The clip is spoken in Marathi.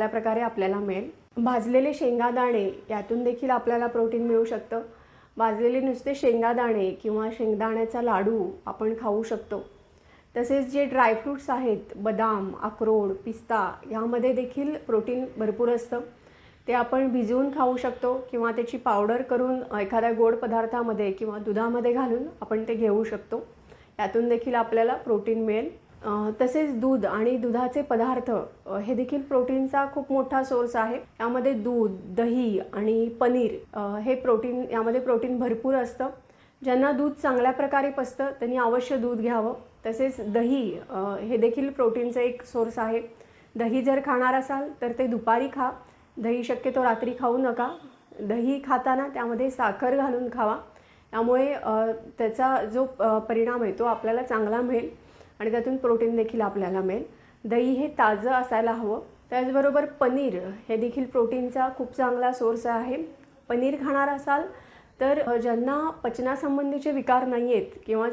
चांगल्या प्रकारे आपल्याला मिळेल. भाजलेले शेंगादाणे यातून देखील आपल्याला प्रोटीन मिळू शकतं. भाजलेले नुसते शेंगादाणे किंवा शेंगदाण्याचा लाडू आपण खाऊ शकतो. तसेच जे ड्रायफ्रूट्स आहेत बदाम अक्रोड पिस्ता ह्यामध्ये देखील प्रोटीन भरपूर असतं. ते आपण भिजवून खाऊ शकतो किंवा त्याची पावडर करून एखाद्या गोड पदार्थामध्ये किंवा दुधामध्ये घालून आपण ते घेऊ शकतो. यातून देखील आपल्याला प्रोटीन मिळेल. तसेच दूध आणि दुधाचे पदार्थ हे देखील प्रोटीनचा खूप मोठा सोर्स आहे. यामध्ये दूध दही आणि पनीर हे प्रोटीन यामध्ये प्रोटीन भरपूर असतं. ज्यांना दूध चांगल्या प्रकारे पसतं त्यांनी अवश्य दूध घ्यावं. तसेच दही हे देखील प्रोटीनचं एक सोर्स आहे. दही जर खाणार असाल तर ते दुपारी खा. दही शक्यतो रात्री खाऊ नका. दही खाताना त्यामध्ये साखर घालून खावा. त्यामुळे त्याचा जो परिणाम आहे तो आपल्याला चांगला मिळेल. आणि त्यातून प्रोटीन देखील आपल्याला मिळेल. दही हे ताजं असायला हवं. त्याचबरोबर पनीर हे देखील प्रोटीनचा खूप चांगला सोर्स आहे. पनीर खाणार असाल तर ज्यांना पचनासंबंधीचे विकार नाही आहेत किंवा